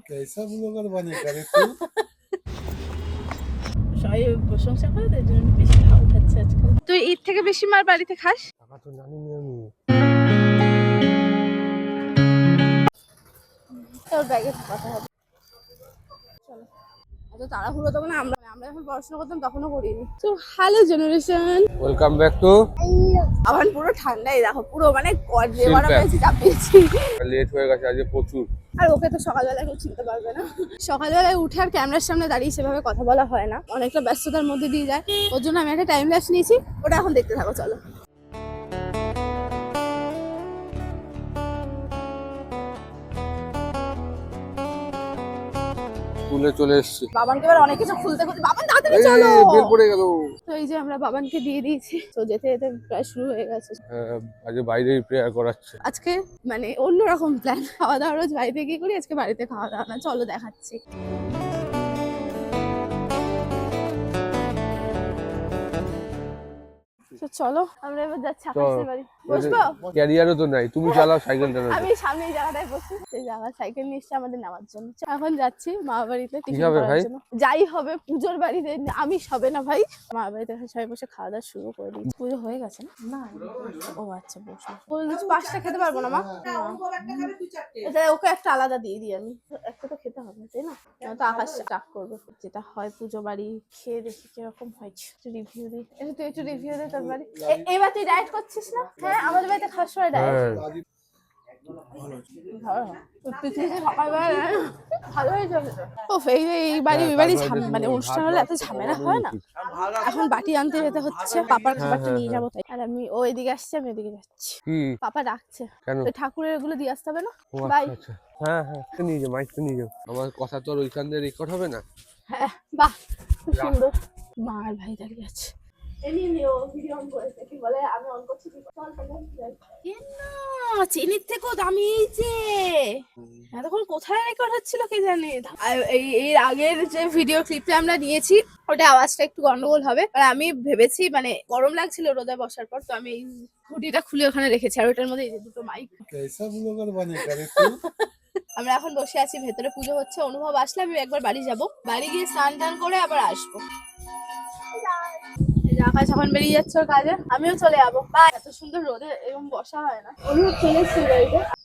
कैसा ब्लॉगर बनेगा रे तू সবাই প্রশংসা করে তাই জন্য বেশি খাওয়া খাচ্ছে আজকাল তুই ঈদ থেকে বেশি মার বাড়িতে খাস টাকা তো জানি না আমি তোর ব্যাগে কথা হবে চলো এত তাড়াহুড়ো তখন আমরা আমরা যখন পড়াশোনা করতাম তখনও করিনি। তো hello generation welcome back to আবার পুরো ঠান্ডাই দেখো পুরো মানে চাপিয়েছি লেট হয়ে গেছে আজকে প্রচুর। আর ওকে তো সকালবেলা কেউ চিনতে পারবে না। সকালবেলায় উঠে আর ক্যামেরার সামনে দাঁড়িয়ে সেভাবে কথা বলা হয় না। অনেকটা ব্যস্ততার মধ্যে দিয়ে যায়। ওর জন্য আমি একটা টাইম ল্যাপস নিয়েছি। ওটা এখন দেখতে থাকো চলো। স্কুলে চলে এসেছি। বাবানকে এবার অনেক কিছু খুলতে খুলতে বাবান তাড়াতাড়ি চলো! বের পড়ে গেল। তো এই যে আমরা বাবানকে দিয়ে দিয়েছি। তো যেতে যেতে প্রায় শুরু হয়ে গেছে। হ্যাঁ, আজকে বাইরেই প্রেয়ার করাচ্ছে। আজকে মানে অন্যরকম প্ল্যান খাওয়া দাওয়া রোজ বাড়িতে গিয়ে করি আজকে বাড়িতে খাওয়া দাওয়া না। চলো দেখাচ্ছি। তো চলো আমরা এবার যাচ্ছি আকাশের বাড়ি। বসবো? ক্যারিয়ারও তো নাই তুমি চালাও সাইকেল আমি সামনে এই জায়গাটায় জায়গা সাইকেল নিয়ে এসছে আমাদের নেওয়ার জন্য। এখন যাচ্ছি মা বাড়িতে টিফিন করার জন্য। যাই হবে পুজোর বাড়িতে আমি হবে না ভাই। মা বাড়িতে সবাই বসে খাওয়া দাওয়া শুরু করে দিই পুজো হয়ে গেছে না? ও আচ্ছা বসো। বলছি পাঁচটা খেতে পারব না মা? এটা ওকে একটা আলাদা দিয়ে দিই আমি। একটা তো খেতে হবে তাই না? তো আকাশ ডাক করবে। যেটা হয় পুজো বাড়ি খেয়ে দেখি কীরকম হয়েছে একটু রিভিউ দিই। একটু তুই একটু রিভিউ দে তোর বাড়ি এবার তুই ডায়েট করছিস না? হ্যাঁ আমাদের বাড়িতে খাওয়ার সময় ডায়েট হ্যাঁ। ভালো হয়। পৃথিবীতে সকালবেলা ভালো হয়ে যাবে এই এই বাড়ি ওই বাড়ি মানে অনুষ্ঠান হলে এত ঝামেলা হয় না? এখন বাটি আনতে যেতে হচ্ছে পাপার খাবারটা নিয়ে যাব তাই। আর আমি ও এদিকে আসছে আমি এদিকে যাচ্ছি। পাপা ডাকছে। ওই ঠাকুরের এগুলো দিয়ে আসতে হবে না? বাই আচ্ছা আচ্ছা। হ্যাঁ হ্যাঁ নিয়ে যাও মাইক তো নিয়ে যাও। আমার কথা তো আর ওইখান দিয়ে রেকর্ড হবে না? হ্যাঁ বাহ খুব সুন্দর। মা আর ভাই দাঁড়িয়ে আছে। চিনির থেকেও দামি এই যে। তখন কোথায় রেকর্ড হচ্ছিল কে জানে? এর আগের যে ভিডিও ক্লিপটা আমরা নিয়েছি ওটা আওয়াজটা একটু গন্ডগোল হবে। আর আমি ভেবেছি মানে গরম লাগছিল রোদে বসার পর তো আমি হুডিটা খুলে ওখানে রেখেছি। আর ওটার মধ্যে এই দুটো মাইক আমরা এখন বসে আছি ভেতরে পুজো হচ্ছে। অনুভব আসলে আমি একবার বাড়ি যাব। বাড়ি গিয়ে স্নান টান করে আবার আসব। এই যখন বেরিয়ে যাচ্ছে কাজে, আমিও চলে যাব। বা এত সুন্দর রোদে এরকম বসা হয় না। অনুভব চলে এসছে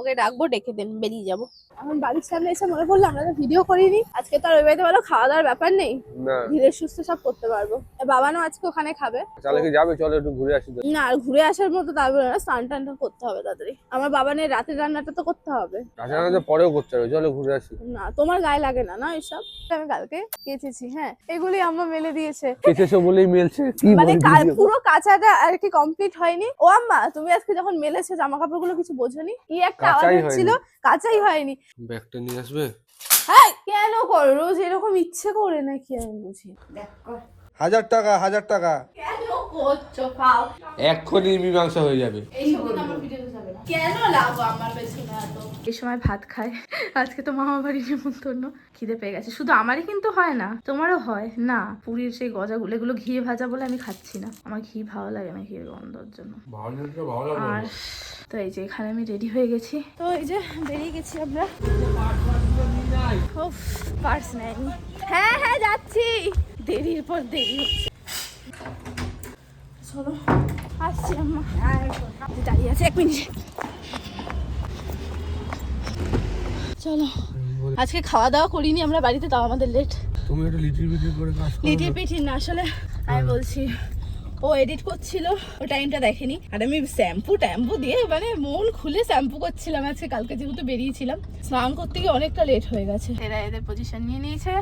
ওকে ডাকবো ডেকে দেন বেরিয়ে যাব। এখন বাড়ির সামনে এসে মনে পড়ল আমরা তো ভিডিও করিনি। আজকে তো আর ওই বাড়িতে ভালো খাওয়া দাওয়ার ব্যাপার নেই। না। ধীরে সুস্থ সব করতে পারব। আর বাবানও আজকে ওখানে খাবে। তাহলে কি যাবে? চলো একটু ঘুরে আসি না আর ঘুরে আসার মতো তারপরে না স্নান টান করতে হবে তাড়াতাড়ি। আমার বাবানের রাতের রান্নাটা তো করতে হবে। তাছাড়া তো পরেও করতে হবে। চলো ঘুরে আসি। না তোমার গায়ে লাগে না না এসব? আমি কালকে কেচেছি হ্যাঁ। এগুলি আম্মা মেলে দিয়েছে। কেটেছো বলেই মেলছে? মানে কাল- পুরো কাঁচাটা আর কি কমপ্লিট হয়নি। ও আম্মা তুমি আজকে যখন মেলেছো জামা কাপড়গুলো কিছু বোঝনি? কি একটা কাঁচাই হচ্ছিল হয়নি। কাঁচাই হয়নি। ব্যাগটা নিয়ে আসবে? হ্যাঁ কেন করো? রোজ এরকম ইচ্ছে করে নাকি আমি বুঝি? হাজার টাকা হাজার টাকা। কেন করছ? পাও এক্ষুনি মীমাংসা হয়ে যাবে। এই সময় আমার ভিডিও যাবে না। কেন লাগো আমার এত এই সময় ভাত খায়। আজকে তো মামা বাড়ির নিমন্ত্রণ। খিদে পেয়ে গেছে। শুধু আমারই কিন্তু হয় না তোমারও হয়। না পুরীর সেই গজাগুলো এগুলো ঘি ভাজা বলে আমি খাচ্ছি না। আমার ঘি ভালো লাগে না ঘির গন্ধর জন্য। আর তো এই যে এখানে আমি রেডি হয়ে গেছি। তো এই যে বেরিয়ে গেছি আমরা। পার্স নেয়নি। হ্যাঁ হ্যাঁ যাচ্ছি। দেরির পর দেরি হচ্ছে। চলো আসছি আম্মা। দাঁড়িয়ে আছে এক মিনিট। চলো। আজকে খাওয়া দাওয়া করিনি আমরা বাড়িতে তাও আমাদের লেট তুমি একটু লিটিল বিটিল করে কাজ করো। লিটিল পিঠি না আসলে আমি বলছি ও এডিট করছিল ও টাইমটা দেখেনি। আর আমি শ্যাম্পু ট্যাম্পু দিয়ে মানে মন খুলে শ্যাম্পু করছিলাম আজকে কালকে যেহেতু বেরিয়েছিলাম। স্নান করতে গিয়ে অনেকটা লেট হয়ে গেছে। এরা এদের পজিশন নিয়ে নিয়েছে।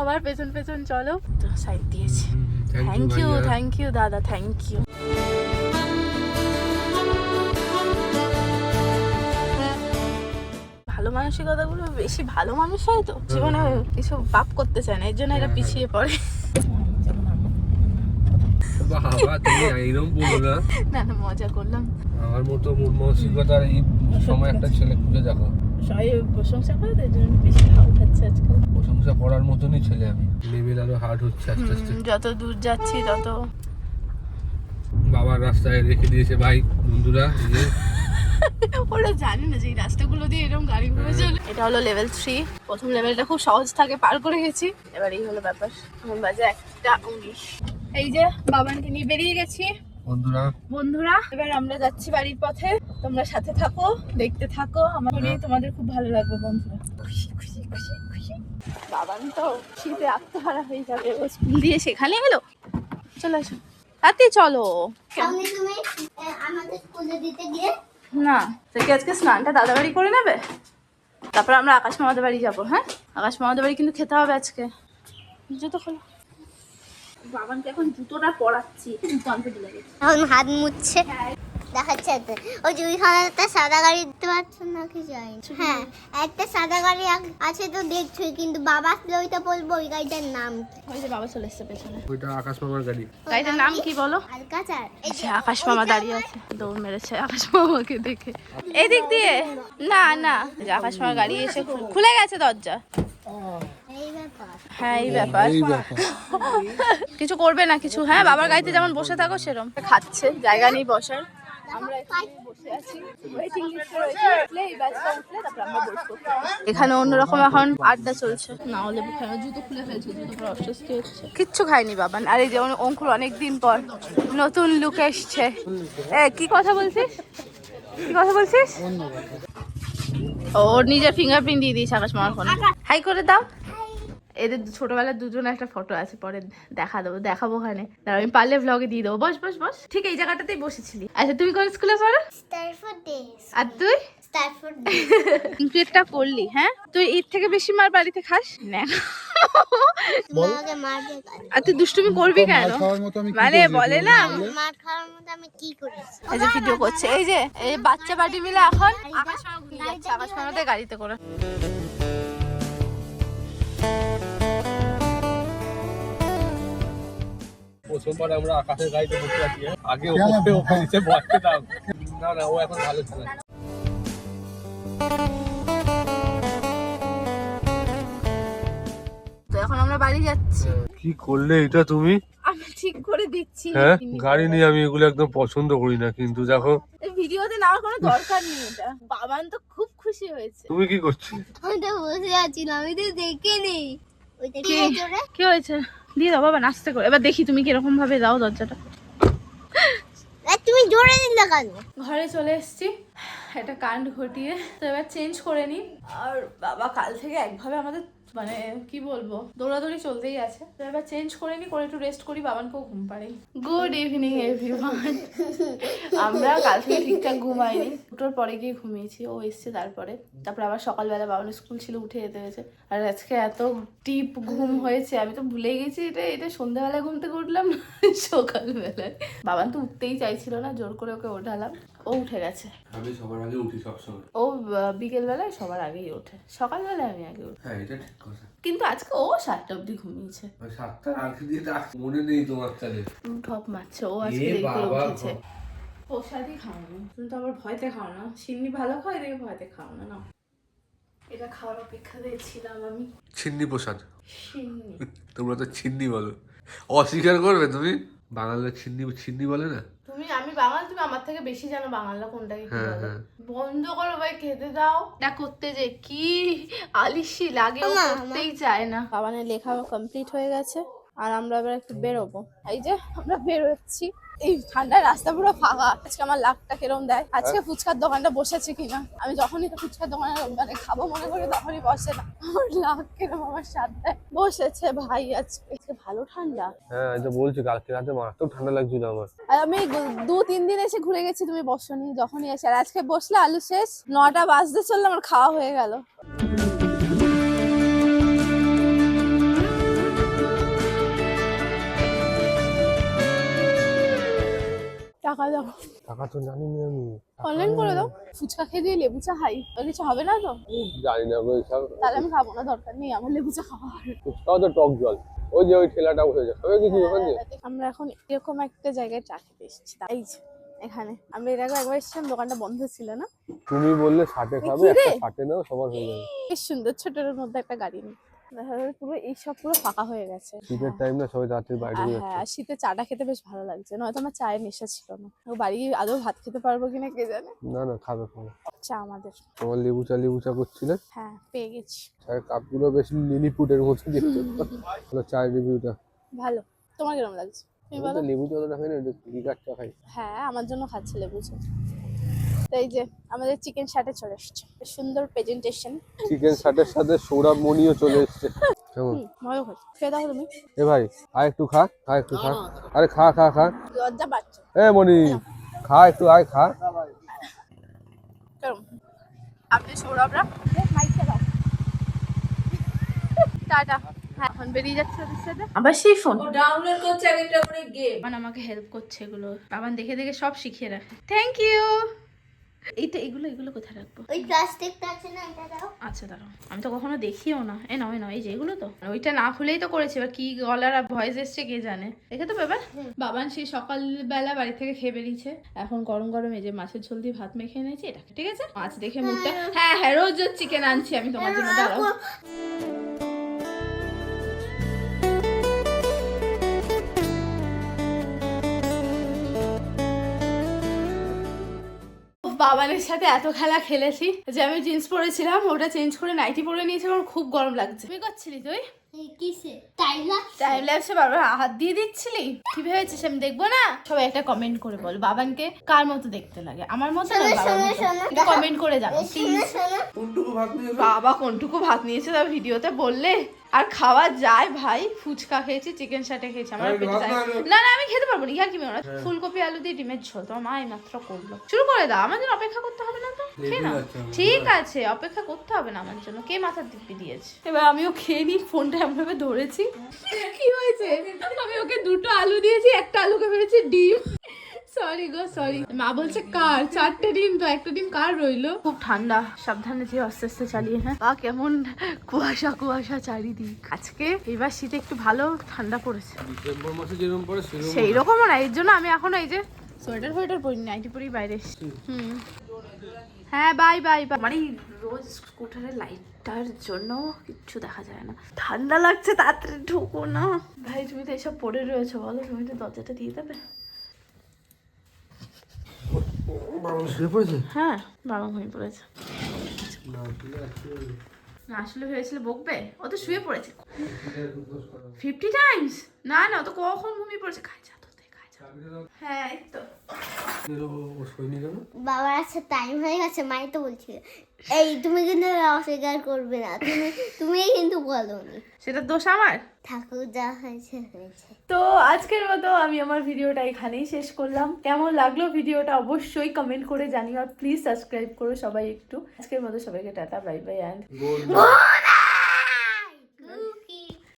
আবার পেছন পেছন চলো। তো সাইড দিয়েছে। থ্যাংক ইউ থ্যাংক ইউ দাদা থ্যাংক ইউ ভালো মানসিকতাগুলো বেশি ভালো মানুষ হয় তো? জীবনে কিছু পাপ করতে চায় না এর জন্য এরা পিছিয়ে পড়ে। বাবা তুমি এইরকম বলো না। না না মজা করলাম। আমার মতো মন মানসিকতার এই সময় একটা ছেলে খুঁজে দেখো। সবাই প্রশংসা করে তাই জন্য বেশি খাচ্ছে আজকাল। প্রশংসা করার মতনই ছেলে আমি। লেভেল আরও হার্ড হচ্ছে আস্তে আস্তে। যত দূর যাচ্ছি তত বাবার রাস্তায় রেখে দিয়েছে ভাই বন্ধুরা ওরা জানে না যে এই রাস্তাগুলো দিয়ে এরকম গাড়িগুলো চলে। এটা হলো লেভেল থ্রি প্রথম লেভেলটা খুব সহজ থাকে পার করে গেছি। এবার এই হলো ব্যাপার। এখন বাজে একটা উনিশ। এই যে বাবানকে নিয়ে বেরিয়ে গেছি। বন্ধুরা। বন্ধুরা এবার আমরা যাচ্ছি বাড়ির পথে। তোমরা সাথে থাকো দেখতে থাকো। আমার নিয়ে তোমাদের খুব ভালো লাগবে বন্ধুরা। খুশি খুশি খুশি খুশি। বাবান তো শীতে আত্মহারা হয়ে যাবে। ও স্কুল দিয়ে সেখানে এলো? চলে আসো। তাতে চলো। তুমি আমাদের স্কুলে দিতে গিয়ে না তো কি আজকে স্নানটা দাদা বাড়ি করে নেবে? তারপর আমরা আকাশ মামাদের বাড়ি যাব হ্যাঁ? আকাশ মামাদের বাড়ি কিন্তু খেতে হবে আজকে। জুতো খোলো। বাবানকে এখন জুতোটা পরাচ্ছি এখন হাত মুছছে। দেখাচ্ছে তো। ওই যে ওইখানে একটা সাদা গাড়ি দেখতে পাচ্ছ না। কি যাই হ্যাঁ একটা সাদা গাড়ি আছে তো দেখছোই কিন্তু বাবা আসলে ওইটা বলব ওই গাড়িটার নাম কি? ওই যে বাবা চলে এসছে পেছনে। ওইটা আকাশ মামার গাড়ি। গাড়িটার নাম কি? বলো? আলকাচার। এই আচ্ছা আকাশ মামা দাঁড়িয়ে আছে। দৌড় মেরেছে আকাশ মামাকে দেখে। এদিক দিয়ে? না না। আকাশ মামা গাড়ি এসে খুলে গেছে দরজা। হ্যাঁ এই ব্যাপার। কিছু করবে না কিছু? হ্যাঁ বাবার গাড়িতে যেমন বসে থাকো সেরকম খাচ্ছে জায়গা নেই বসার। এখানে অন্যরকম এখন আড্ডা চলছে। না হলে জুতো খুলে ফেলছে জুতো অস্বস্তি হচ্ছে। কিচ্ছু খায়নি বাবান আর এই যেমন অঙ্কুর অনেক দিন পর নতুন লুক এসছে। এ কি কথা বলছিস? কি কথা বলছিস? ও, ওর নিজের ফিঙ্গারপ্রিন্ট দিয়ে দিয়েছে আকাশ মামার ফোনে হাই করে দাও। এদের ছোটবেলার দুজন একটা ফটো আছে পরে দেখা দেবো দেখাবো ওখানে। দাঁড়াও, আমি পারলে ভ্লগে দিয়ে দেবো। বস বস বস। ঠিক এই জায়গাটাতেই বসেছিলি। আচ্ছা তুমি কোন স্কুলে পড়ো? আর তুই? স্টারফোর্ড ডেস ইনক্রিয়েটটা করলি হ্যাঁ? তুই ঈদ থেকে বেশি মার বাড়িতে খাস? না? আর তুই দুষ্টুমি করবি কেন? মানে বলে না। মার খাওয়ার মধ্যে আমি কি করেছি? এই যে ভিডিও করছে এই যে এই বাচ্চা পার্টি মিলে এখন আকাশ আকাশ গাড়িতে করে। প্রথমবার আমরা আকাশের গাড়িতে বসে আছি। হ্যাঁ? আগে নিচে না না ও এখন ভালো ছিল। এখন আমরা বাড়ি যাচ্ছি। কি করলে এটা তুমি? আমি ঠিক করে দিচ্ছি হ্যাঁ গাড়ি নিয়ে আমি এগুলো একদম পছন্দ করি না কিন্তু দেখো। এই ভিডিওতে নেওয়ার কোনো দরকার নেই এটা। বাবান তো খুব খুশি হয়েছে। তুমি কি করছ? আমি তো বসে আছি না আমি তো দেখিনি ওইটা কি হয়েছে? দিয়ে দাও বাবা নাস্তে করে। এবার দেখি তুমি কীরকম ভাবে দাও দরজাটা। তুমি জোরে দিলে কেন? ঘরে চলে এসেছি। একটা কান্ড ঘটিয়ে তো এবার চেঞ্জ করে নিই আর বাবা কাল থেকে একভাবে আমাদের মানে কি বলব? দৌড়াদৌড়ি চলতেই আছে। তো এবার চেঞ্জ করে নিই করে একটু রেস্ট করি বাবানকেও ঘুম পাড়ি গুড ইভিনিং এভরিওয়ান আমরা কাল থেকে ঠিকঠাক ঘুমাইনি। দুটোর পরে গিয়ে ঘুমিয়েছি ও এসছে তারপরে। তারপরে আবার সকালবেলা বাবানের স্কুল ছিল উঠে যেতে হয়েছে। আর আজকে এত টিপ ঘুম হয়েছে আমি তো ভুলে গেছি এটা এটা সন্ধ্যাবেলায় ঘুম থেকে উঠলাম না সকালবেলায়। বাবান তো উঠতেই চাইছিল না জোর করে ওকে ওঠালাম। ও উঠে গেছে। আমি সবার আগে উঠি সবসময়। ও বিকেলবেলায় সবার আগেই ওঠে। সকালবেলায় আমি আগে উঠি। হ্যাঁ এটা কিন্তু আজকে ও সাতটা অবধি ঘুমিয়েছে। আগে দিয়ে ডাক মনে নেই তোমার তাহলে। ঠপ মারছে ও আজকে বাবা উঠেছে। প্রসাদই খাও না। তুমি তো আবার ভয়তে খাও না। সিন্নি ভালো খাও এদিকে ভয়তে খাও না না। এটা খাওয়ার অপেক্ষাতেই ছিলাম আমি। ছিন্নি প্রসাদ। তোমরা তো ছিন্নি বলো। অস্বীকার করবে তুমি? বাঙালিরা ছিন্নি ছিন্নি বলে না? তুমি আমি বাঙাল আমার থেকে বেশি জানো বাংলা কোনটাকে কি হ্যাঁ, বলে? হ্যাঁ। বন্ধ করো ভাই খেতে দাও। না করতে যে কি আলিশি লাগে ও করতেই চায় না। বাবানের লেখা কমপ্লিট হয়ে গেছে আর আমরা এবার একটু বেরোবো। এই যে আমরা বেরোচ্ছি। এই ঠান্ডায় রাস্তা পুরো ফাঁকা। আজকে আমার লাখটা কিরম দেয়? আজকে ফুচকার দোকানটা বসেছে কিনা? আমি যখনই তো ফুচকার দোকানে মানে খাব মনে করি তখনই বসে না। আমার লাখ কিরম আমার সাথ দেয়। বসেছে ভাই আজকে। ভালো ঠান্ডা। হ্যাঁ তো বলছি কালকে রাতে মারাত্মক ঠান্ডা লাগছিল আমার। আর আমি দু তিন দিন এসে ঘুরে গেছি তুমি বসনি যখনই এসে। আর আজকে বসলে আলু শেষ নটা বাজতে চললে আমার খাওয়া হয়ে গেল। টাকা দাও টাকা তো জানি না আমি অনলাইন করে দাও ফুচকা খেয়ে দিয়ে লেবু চা খাই। আর কিছু হবে না তো? জানি না গো সব তাহলে আমি খাব না দরকার নেই আমার লেবু চা খাওয়া। ফুচকাও তো টক জল। ওই যে ওই ঠেলাটা বসেছে খাবে কিছু ওখান আমরা এখন এরকম একটা জায়গায় চা খেতে এসেছি। এই যে এখানে। আমরা এর আগে একবার এসেছিলাম দোকানটা বন্ধ ছিল না? তুমি বললে ষাটে খাবে? একটা ষাটে নাও সবার হয়ে যাবে। বেশ সুন্দর ছোটোর মধ্যে একটা গাড়ি নেই দেখা যাচ্ছে পুরো এইসব পুরো ফাঁকা হয়ে গেছে। শীতের টাইম না সবাই রাত্রে বাইরে হ্যাঁ শীতে চাটা খেতে বেশ ভালো লাগছে নয়তো আমার চায়ের নেশা ছিল না। ও বাড়ি গিয়ে আদৌ ভাত খেতে পারব কিনা কে জানে? না না খাবে খাবে। চা আমাদের। তোমার লেবু চা লেবু চা করছিলে? হ্যাঁ পেয়ে গেছি। চায়ের কাপগুলো বেশ লিলিপুটের মতো দেখতে হলো চায়ের রিভিউটা ভালো। তোমার কীরকম লাগছে? লেবু চা তো খাই না লিকার চা খাই। হ্যাঁ আমার জন্য খাচ্ছে লেবু চা। তো এই যে আমাদের চিকেন শাটে চলে এসছে। বেশ সুন্দর প্রেজেন্টেশন চিকেন শার্টের সাথে সৌরভ মনিও চলে এসছে। মজা খেয়ে তুমি। এ ভাই আর একটু খা খা একটু খা। আরে খা খা খা। লজ্জা পাচ্ছে। এ মনি খা একটু আয় খা। আপনি সৌরভরা? মাইকটা দাও। টাটা। হ্যাঁ এখন বেরিয়ে যাচ্ছে ওদের সাথে। আবার সেই ফোন ডাউনলোড করছে এক একটা করে গেম বাবান আমাকে হেল্প করছে এগুলো। বাবান দেখে দেখে সব শিখিয়ে রাখে। থ্যাংক ইউ এইটা এগুলো এগুলো কোথায় রাখব? ওই প্লাস্টিকটা আছে না এটা দাও। আচ্ছা দাঁড়াও। আমি তো কখনো দেখিও না। এ নাও এ নাও এই যে এগুলো তো। ওইটা না খুলেই তো করেছে এবার কি গলার ভয়েস এসছে কে জানে? দেখে তো ব্যাপার। বাবান সেই সকালবেলা বাড়ি থেকে খেয়ে বেরিয়েছে। এখন গরম গরম এই যে মাছের ঝোল দিয়ে ভাত মেখে এনেছি এটা ঠিক আছে? মাছ দেখে মুখটা হ্যাঁ। হ্যাঁ রোজ চিকেন আনছি আমি তোমার জন্য দাঁড়াও। বাবানের সাথে এত খেলা খেলেছি যে আমি জিন্স পরেছিলাম ওটা চেঞ্জ করে নাইটি পরে নিয়েছি আমার খুব গরম লাগছে। তুই করছিলি তুই? টাইম বারবার হাত দিয়ে দিচ্ছিলি? কি ভেবেছিস আমি দেখব না? সবাই একটা কমেন্ট করে বল বাবানকে কার মতো দেখতে লাগে? আমার মতো। কমেন্ট করে যাব বাবা কোনটুকু ভাত নিয়েছে তা ভিডিওতে বললে? আর খাওয়া যায় ভাই ফুচকা খেয়েছি চিকেন সাটে খেয়েছি আমার পেটে যায়। না, না। না না আমি খেতে পারব না ইয়ার কি মেয়ে ফুলকপি আলু দিয়ে ডিমের ঝোল তোমার মা মাত্র করল। শুরু করে দাও আমার জন্য অপেক্ষা করতে হবে না তো খেয়ে নাও। ঠিক আছে অপেক্ষা করতে হবে না আমার জন্য কে মাথার দিব্যি দিয়েছে? এবার আমিও খেয়ে নিই ফোনটা এমনভাবে ধরেছি। কি হয়েছে? আমি ওকে দুটো আলু দিয়েছি একটা আলুকে ভেবেছি ডিম। সরি গো সরি মা বলছে কার? চারটে ডিম তো একটা ডিম কার রইল? খুব ঠান্ডা সাবধানে যে আস্তে আস্তে চালিয়ে হ্যাঁ? বা কেমন কুয়াশা কুয়াশা চারিদিক। আজকে এবার শীতে একটু ভালো ঠান্ডা পড়েছে। ডিসেম্বর মাসে যেরকম পরে সেই রকমও না এর জন্য আমি এখন এই যে সোয়েটার ফোয়েটার পরিনি নাইটি পরেই বাইরে এসেছি। হুম। হ্যাঁ বাই বাই বাই মানে এই রোজ স্কুটারের লাইটটার জন্য কিচ্ছু দেখা যায় না। ঠান্ডা লাগছে তাড়াতাড়ি ঢুকো না। ভাই তুমি তো এসব পড়ে রয়েছো বলো তুমি তো দরজাটা দিয়ে দেবে? শুয়ে পড়েছে? হ্যাঁ বাবা ঘুমিয়ে পড়েছে। না আসলে ভেবেছিল বকবে? ও তো শুয়ে পড়েছে। ফিফটি টাইমস না না ও তো কখন ঘুমিয়ে পড়েছে? খাই যা তো দে, খাই যা হ্যাঁ তো। বাবার আচ্ছা টাইম হয়ে গেছে মাই তো বলছিল এই তুমি কিন্তু অস্বীকার করবে না তুমি তুমি কিন্তু বলোনি। সেটা দোষ আমার? ঠাকুর যা হয়েছে হয়েছে। তো আজকের মতো আমি আমার ভিডিওটা এখানেই শেষ করলাম। কেমন লাগল ভিডিওটা অবশ্যই কমেন্ট করে জানিও আর প্লিজ সাবস্ক্রাইব করো সবাই একটু। আজকের মতো সবাইকে টাটা বাই বাই অ্যান্ড